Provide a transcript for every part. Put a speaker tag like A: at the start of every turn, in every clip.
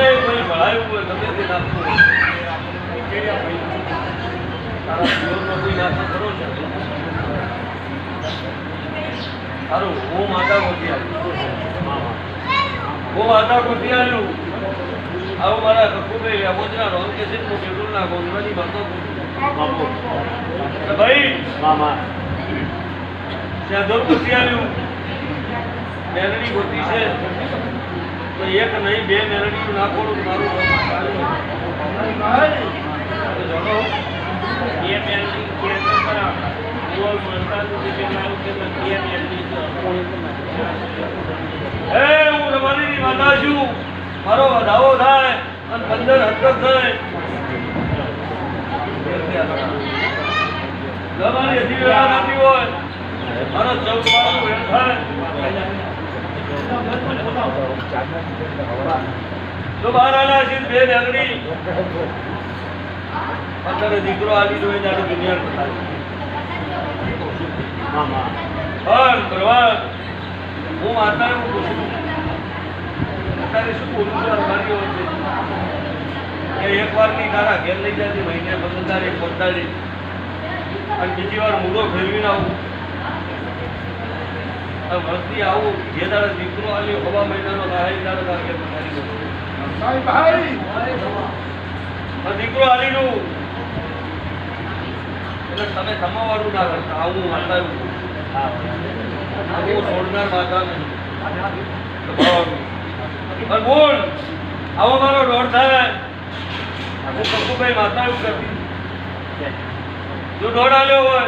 A: એવું કોઈ ભળાયું હોય ગમે તે તારા જીવનમાં કોઈ નાખો કરો છે સારું હું માતા ગોતી આવ્યું હું માતા ગોતી આવ્યું આવું મારા કકુભાઈ અમોદરા રોલ કે છે હું બેડુલના ગોંધવાની ગોતું ભાઈ
B: મામા.
A: ત્યાં દોર ગોતી આવ્યું મેલડી ગોતી છે તો એક નહીં બે મેલડીનું નાખોડું તો મારું જાણો,
B: એ મેલની કેસ કરાવ
A: હે, હું રમાડીની માતા છું. મારો વધાવો થાય અને પંદર હસ્તક થાય. તમારી હજી વેળા થતી હોય. મારો ચૌદ બારનું વેળ થાય. તો બહાર આલા છે બે મેલડી અત્યારે દીકરો આવી જોઈએ ત્યારે દુનિયા પણ ભગવાન. હું માતાને હું પૂછું અત્યારે શું બોલું છું અરબારીઓ વચ્ચે? કે એક વારની તારા ઘેર લઈ જતી મહિને પંદર તારીખ પોતાડી અને બીજી વાર મૂળો ફેરવીને આવું. વર્ષથી આવું જે દાડે દીકરો આવ્યો હવા મહિનાનો એ દાડે તારા ઘેર પધારી દીકરો આલીનું એટલે તમે સમાવાળું ના કરતા આવું માતા આવું છોડનાર માતા નહીં. બોલ આવો મારો દોઢ થાય. હું કપુભાઈ માતા એવું કરતી જો દોઢ આવ્યો હોય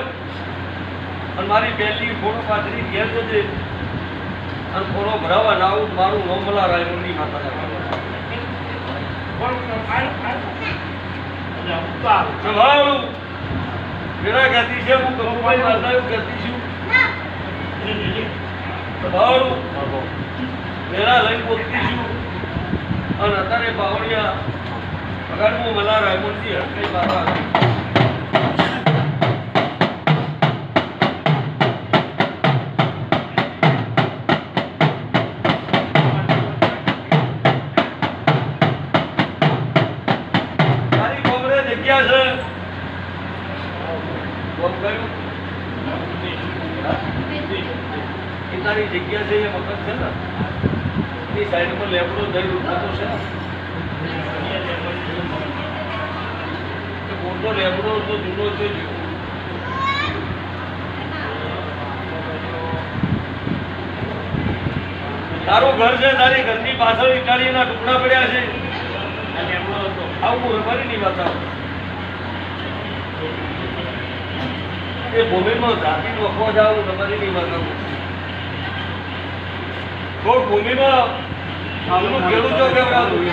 A: અને મારી પહેલી ફોટો પાથરી ઘેર જજે અને ફોટો ભરાવા ના આવું મારું નોમલા રાયમુંડી માતા પણ સ્વભાવનું મેરા ગાતી છે, હું માતા એવું કરતી છું. સ્વભાવનું મેરા લઈને પોતી છું. અને અત્યારે બાવળિયા પગારમાં મલા રાયમુંડી હટકઈ માતા જગ્યા છે મકાન છે ને એ સાઈડ પર લેબડો દઈ ઉઠાતો છે ને મોટો લેબડો તો જૂનો છે. તારું ઘર છે, તારી ઘરની પાછળ ઇટાલીના ટુકડા પડ્યા છે આવું રબારીની વાત આવે. એ ભૂમિમાં જાતિ વખવા જાવ રબારીની વાત આવું. તો ભૂમિમાં જો ખેડૂતો કેવડાવતું.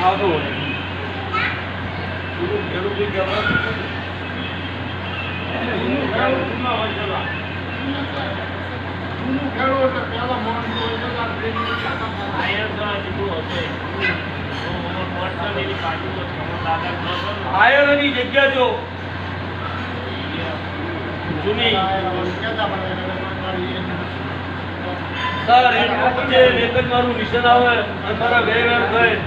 A: જૂનું ખેડૂતો કેવડાવતું. આયરોની જગ્યા જો જૂની પૂછે એક જ મારું મિશન આવે અને મારા બે વેર થાય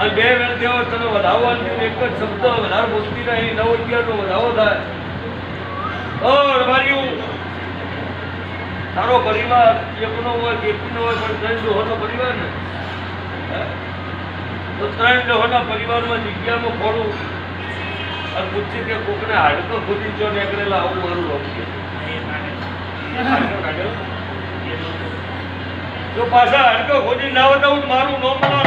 A: અને બે વેર થયો તને વધાવો એક જ શબ્દ, વધારે બોલતી નહીં, નવ અગિયાર નો વધાવો થાય ઓર રબારીયું તારો પરિવાર એકનો હોય એકનો હોય, પણ ત્રણ ડોહોનો પરિવાર ને? તો ત્રણ ડોહોના પરિવારમાં જગ્યામાં ખોડું અને પૂછ્યું કે કોકને હાડકો ખોદી જો નીકળેલા આવું મારું કાઢ્યો? જો પાછા હડકો ખોદી ના હું મારું નોમ ના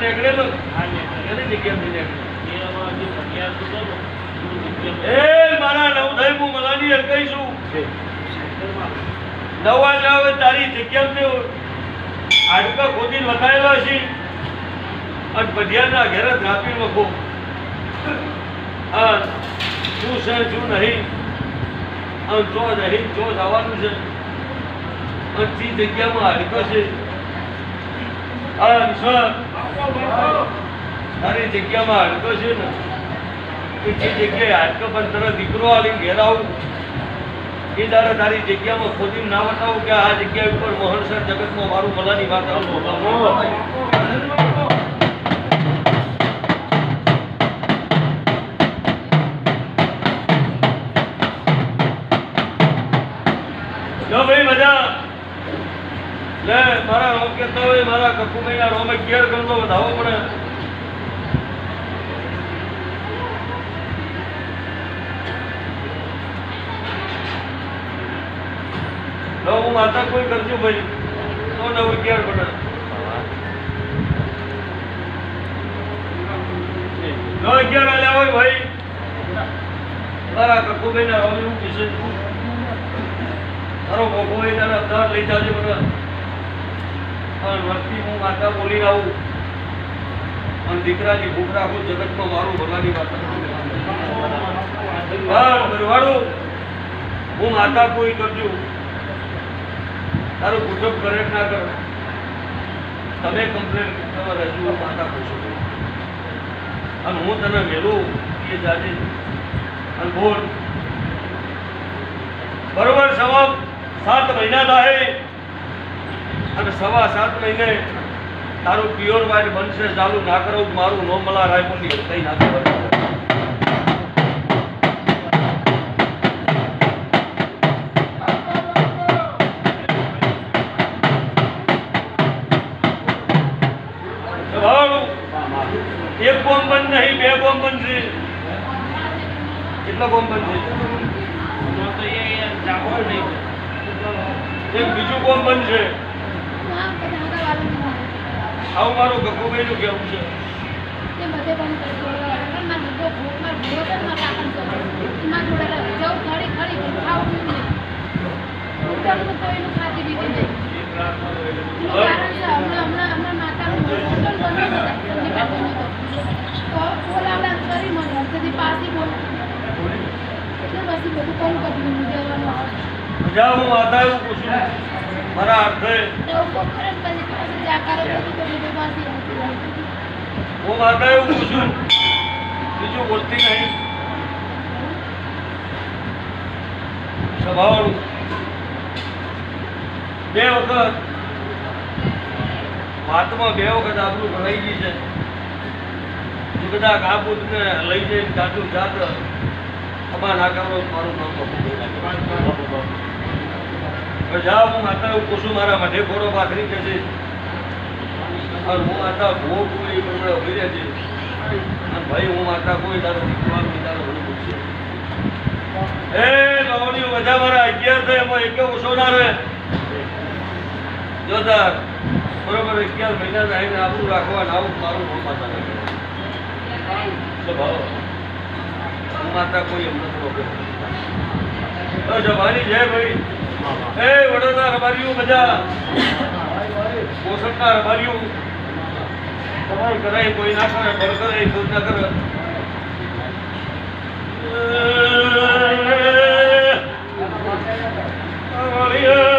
A: નીકળેલો. એ મારા નવ થઈ હું મલાની અટકાઈ નવા નવ તારી જગ્યા તે હાડકા ખોદી વતાયેલો છે. અને બધિયાના ઘેરે ધ્રાપી વખો આ શું છે શું નહીં. જો નહીં જો જવાનું છે. અને તી જગ્યામાં હાડકો છે. તારી જગ્યામાં હાડકો છે ને. એ જે જગ્યાએ હાડકો પણ તરત દીકરો આવીને ઘેર આવું. એ દાડે તારી જગ્યામાં ખોદીને ના બતાવું કે આ જગ્યા ઉપર મોહનસર જગતમાં મારું મલાની વાત આવું મારા રોમ કહેતા હોય, મારા કકુભાઈના રોમે કેર કરતો વધાવો પડે. હું માતા કોઈ કરજો ભાઈ. તો નવ અગિયાર પડે નવ અગિયાર આલ્યા હોય ભાઈ. મારા કકુભાઈના હવે હું કીધું મારો કકુભાઈ તારા અમદાવાદ લઈ જાજે મને. પણ વસ્તી હું માતા બોલી આવું. અને દીકરાની ભૂખ રાખું, જગતમાં મારું ભરવાની વાત હા હું માતા કોઈ કરજો. તારું કુટુંબ કરે કે ના કરો? તમે કમ્પ્લેન રજૂ માતા પૂછો. અને હું તને મેલું, એ જાતે અને બોલ. બરોબર સવા સાત મહિના થાય. અને સવા સાત મહિને તારું પ્યોર વાઇટ બનશે, ચાલુ ના કરો, મારું નો મલા રાયપુરની કઈ ના ખબર એક બોમ્બ બંધ નહીં, બે બોમ્બ બનશે કેટલા બોમ્બ બનશે એક બીજું કોમ બનશે આવું મારું ગગુભાઈનું કેવું છે
C: તે બધે બંધ કરી દો પણ માર ધંધો ભૂખ માર ભૂખ જ માર કાકન કરો એમાં જોડે રહે જવું ખડી ખડી પણ ખાવું નહીં હોટલનું તો એનું ખાતી બીજી નહીં એનું કારણ છે હમણાં હમણાં હમણાં માતાનું હોટલ બન્યું ને સંદીપ બાબુનું તો તો બોલાવડા કરી મને અડધેથી પાછી બોલ એટલે પછી બધું
A: માતા એવું પૂછું મારા અર્થે
C: એવું કરે પછી કરો બીજું પાછી આવતી રહે.
A: હું માતા એવું પૂછું. બીજું બોલતી નહીં. સ્વભાવનું બે વખત. વાતમાં બે વખત આપણું ભણાઈ ગઈ છે. એ બધા કાબૂતને લઈ જઈને કાચું જાત અમાર ના મારું નામ હવે જાઓ, હું માતા પૂછું મારા માટે ખોરો ભાખરી કે છે. હું માતા ભોગ કોઈ પ્રમાણે ઊભી રહે છે અને ભાઈ, હું માતા કોઈ તારો દીકરો તારો બધું પૂછશે એ લોની બધા મારા અગિયાર થાય, એમાં એક ઓછો ના રહે. જોતા બરોબર, અગિયાર મહિના થાય ને આપણું રાખવા ને આવું મારું હું માતા રાખે માતા કોઈ એમ નથી રોકે તો જવાની જય ભાઈ એ વડોદરા રબારીઓ બધા પોષણના રબારીઓ તમારું કરાય કોઈ ના કરે બળ કરે કોઈ ના કરે અમારો